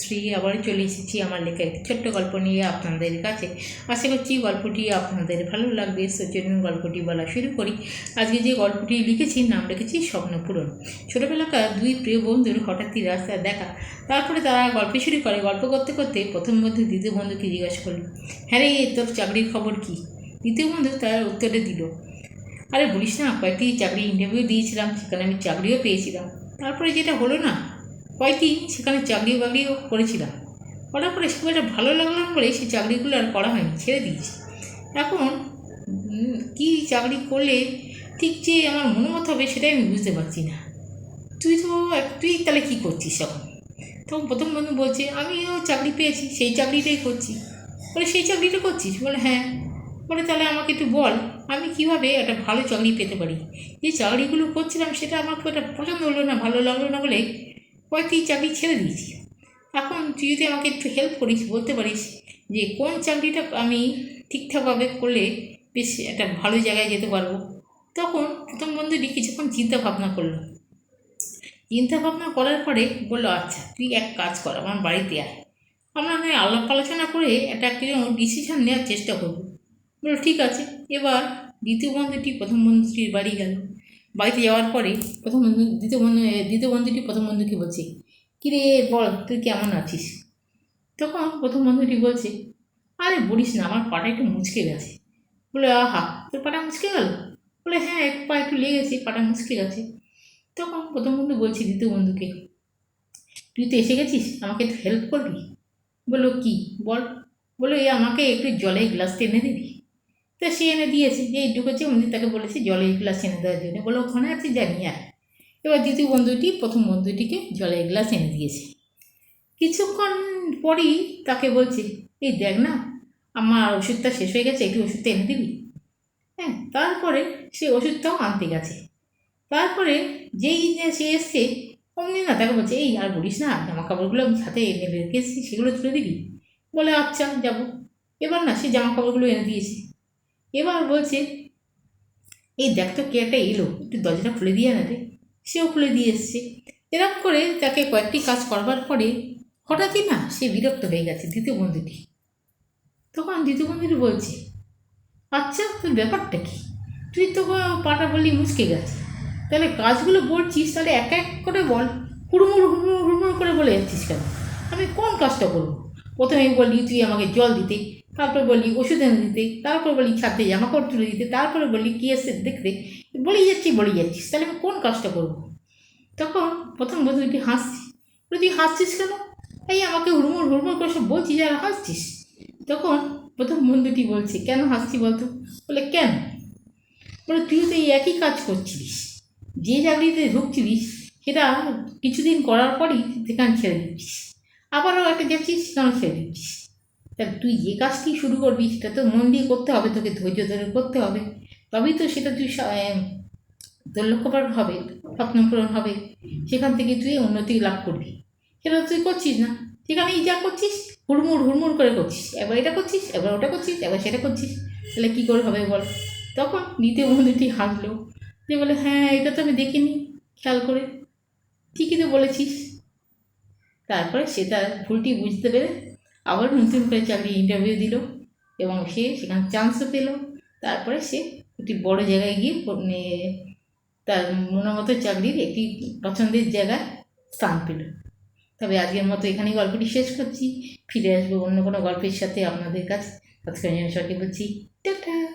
শ্রী আবার চলে এসেছি আমার লেখা একটি ছোট্ট গল্প নিয়ে আপনাদের কাছে। আশা করছি গল্পটি আপনাদের ভালো লাগবে সেজন্য গল্পটি বলা শুরু করি। আজকে যে গল্পটি লিখেছি, নাম রেখেছি স্বপ্নপূরণ ছোটোবেলাকার দুই প্রিয় বন্ধুর হঠাৎই রাস্তায় দেখা। তারপরে তারা গল্প শুরু করে। গল্প করতে করতে প্রথম বন্ধু দ্বিতীয় বন্ধুকে জিজ্ঞাসা করল হ্যাঁ রে, তোর চাকরির খবর কি? দ্বিতীয় বন্ধু তার উত্তরে দিল, আরে বলিস না, কয়েকটি চাকরি ইন্টারভিউ দিয়েছিলাম, সেখানে আমি চাকরিও পেয়েছিলাম। তারপরে যেটা হলো না কয়েকদিন সেখানে চাকরি বাকরিও করেছিলাম। করার পরে খুব একটা ভালো লাগল না বলে সেই চাকরিগুলো আর করা হয়নি, ছেড়ে দিয়েছি। এখন কী চাকরি করলে ঠিক যে আমার মনোমত হবে সেটাই আমি বুঝতে পারছি না। তুই তো, তুই তাহলে কী করছিস এখন? তখন প্রথম বন্ধু বলছে, আমিও চাকরি পেয়েছি, সেই চাকরিটাই করছি। বলে, সেই চাকরিটা করছিস? বলে হ্যাঁ। বলে, তাহলে আমাকে একটু বল, আমি কীভাবে একটা ভালো চাকরি পেতে পারি? যে চাকরিগুলো করছিলাম সেটা আমার খুব একটা পছন্দ হলো না, ভালো লাগল না বলে কয়েকটি চাকরি ছেড়ে দিয়েছি। এখন তুই যদি আমাকে একটু হেল্প করিস, বলতে পারিস যে কোন চাকরিটা আমি ঠিকঠাকভাবে করলে বেশ একটা ভালো জায়গায় যেতে পারব। তখন প্রথম বন্ধুটি কিছুক্ষণ চিন্তা ভাবনা করল। চিন্তা ভাবনা করার পরে বলল আচ্ছা তুই এক কাজ কর, আমার বাড়িতে আয়। আমরা নয় আলাপ আলোচনা করে একটা কিছু ডিসিশন নেওয়ার চেষ্টা করব। বলল, ঠিক আছে। এবার দ্বিতীয় বন্ধুটি প্রথম বন্ধুটির বাড়ি গেল। বাড়িতে যাওয়ার পরে প্রথম বন্ধু, দ্বিতীয় বন্ধু দ্বিতীয় বন্ধুটি প্রথম বন্ধুকে বলছে, কিরে, বল, তুই কেমন আছিস? তখন প্রথম বন্ধুটি বলছে, আরে, বলিস না, আমার পাটা একটু মুচকে গেছে। বলে, আহা, তোর পাটা মুচকে গেল? বলে হ্যাঁ এক পা একটু লেগেছে পাটা মুচকে গেছে। তখন প্রথম বন্ধু বলছি, দ্বিতীয় বন্ধুকে, তুই তো এসে গেছিস, আমাকে একটু হেল্প করবি? বলল, কি? বল। বলো এই আমাকে একটু জলের গ্লাস টেনে দিবি। তা সে এনে দিয়েছে, যে ঢুকেছে উনি তাকে বলেছে জলের গ্লাস এনে দেওয়ার জন্য। বলে, ওখানে আছে জানি আর এবার দ্বিতীয় বন্ধুটি, প্রথম বন্ধুটিকে জলের গ্লাস এনে দিয়েছে। কিছুক্ষণ পরই তাকে বলছে, এই দেখ না, আমার ওষুধটা শেষ হয়ে গেছে, একটু ওষুধটা এনে দিবি? হ্যাঁ তারপরে সে ওষুধটাও আনতে গেছে। তারপরে যেই সে এসছে, অমনি না, তাকে বলছে, এই আর বলিস না জামা কাপড়গুলো আমি সাথে এনে রেখেছি, সেগুলো তুলে দিবি? বলে আচ্ছা যাব। এবার না, সে জামা কাপড়গুলো এনে দিয়েছে। এবার বলছে, এই দেখ তো কে একটা এলো, একটু দরজাটা খুলে দিয়ে না রে সেও খুলে দিয়ে এসছে। এরকম করে তাকে কয়েকটি কাজ করবার পরে হঠাৎই না সে বিরক্ত হয়ে গেছে দ্বিতীয় বন্ধুটি। তখন দ্বিতীয় বন্ধুটি বলছে আচ্ছা তোর ব্যাপারটা কি? তুই তো পাটা বললি মুচকে গেছে। তাহলে কাজগুলো বলছিস, তাহলে এক এক করে বল। হুড়মুড় হুড়মুড় হুড়মুড় করে বলে যাচ্ছিস কেন? আমি কোন কাজটা করব? প্রথমে বললি, তুই আমাকে জল দিতে। তারপর বলি ওষুধ এনে দিতে, তারপর বলি ছাদে জামা কাপড় তুলে দিতে, তারপরে বলি কী এসে দেখতে। বলেই যাচ্ছি, বলেই যাচ্ছিস। তাহলে আমি কোন কাজটা করব? তখন প্রথম বন্ধুটি হাসছি বলে, তুই হাসছিস কেন? এই আমাকে হুড়মুড় হুড়মুড় করে সব বলছিস আর হাসছিস? তখন প্রথম বন্ধুটি বলছে, কেন হাসছি বলতো? বলে, কেন? বলে, তুই তো এই একই কাজ করছিলিস। যে চাকরিতে ঢুকছিলিস, সেটা কিছুদিন করার পরই সেখানে ছেড়ে দিচ্ছিস। আবারও একটা যাচ্ছিস সেখানে ছেড়ে দিচ্ছিস। তা তুই যে কাজটি শুরু করবি, সেটা তো মন দিয়ে করতে হবে, তোকে ধৈর্য ধরে করতে হবে। তবেই তো সেটা তুই তোর লক্ষ্যপাট হবে স্বপ্ন পূরণ হবে। সেখান থেকে তুই উন্নতি লাভ করবি। সেটা তুই করছিস না। সেখানে যা করছিস, হুড়মুড় হুড়মুড় করে করছিস। একবার এটা করছিস, একবার ওটা করছিস, একবার সেটা করছিস। তাহলে কী করে হবে বল? তখন দ্বিতীয় বন্ধুটি হাসলো। যে বলে হ্যাঁ এটা তো আমি দেখিনি, খেয়াল করে। ঠিকই তো বলেছিস। তারপরে সে তার ভুলটি বুঝতে পেরে আবার নতুন করে চাকরি ইন্টারভিউ দিল এবং সে সেখানে চান্সও পেল। তারপরে সে একটি বড় জায়গায় গিয়ে মানে তার মনোমতো চাকরির একটি পছন্দের জায়গায় স্থান পেল। তবে আজকের মতো এখানেই গল্পটি শেষ করছি। ফিরে আসব অন্য কোনো গল্পের সাথে আপনাদের কাছে। তৎক্ষণ সবাইকে বলছি, টাটা!